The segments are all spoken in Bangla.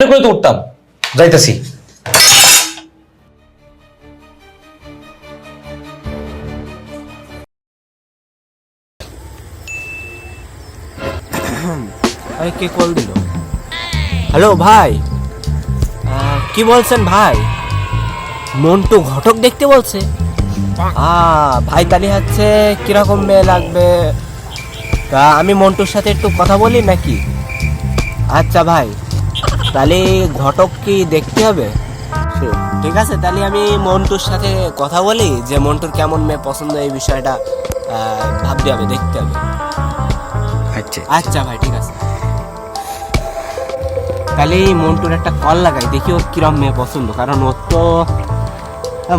করে তো উঠতাম। যাইতেছি। হ্যালো ভাই। আহ, কি বলছেন ভাই? মন্টু ঘটক দেখতে বলছে। আ ভাই তাহলে হচ্ছে কীরকম মেয়ে লাগবে? তা আমি মন্টুর সাথে একটু কথা বলি নাকি? আচ্ছা ভাই। তাহলে ঘটক কি দেখতে হবে? ঠিক আছে তাহলে আমি মন্টুর সাথে কথা বলি যে মন্টুর কেমন মেয়ে পছন্দ এই বিষয়টা ভাবতে হবে দেখতে হবে। আচ্ছা আচ্ছা। ভাই ঠিক আছে। তাহলে মন্টুর একটা কল লাগাই দেখি ওর কিরম মেয়ে পছন্দ কারণ ওর তো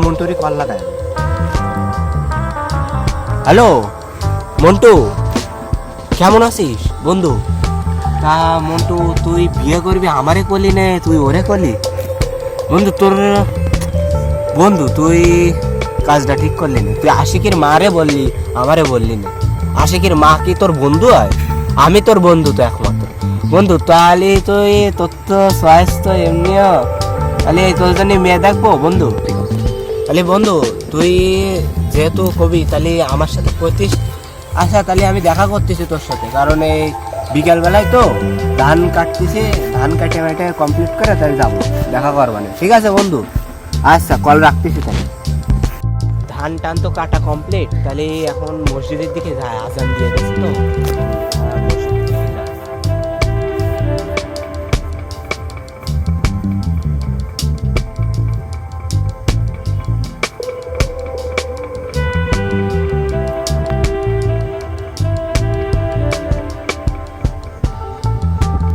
মন্টুরই কল লাগায়। হ্যালো মন্টু কেমন আছিস বন্ধু? তা মন্টু, তুই বিয়ে করবি আমারে করলি নে? তুই ওরে করলি? বন্ধু, তোর, বন্ধু, তুই কাজটা ঠিক করলি না। তুই আশিকের মারে বললি, আমারে বললি না। আশিকের মা কি তোর বন্ধু হয়? আমি তোর বন্ধু তো একমাত্র। বন্ধু, তাহলে তুই তোর তো চয়েস এমনিও, তাহলে তোর জন্য মেয়ে দেখব, বন্ধু। তাহলে বন্ধু, তুই যেহেতু কবি, তাহলে আমার সাথে করতিস। আচ্ছা তাহলে আমি দেখা করতেছি তোর সাথে, কারণ এই বিকালবেলায় তো ধান কাটতেছে, ধান কাটে মেটে কমপ্লিট করে তাহলে যাব, দেখা করবানে ঠিক আছে বন্ধু? আচ্ছা কল রাখতেছি তাহলে। ধান টান তো কাটা কমপ্লিট তাহলে এখন মসজিদের দিকে যায় আজান দিয়ে দিচ্ছি তো।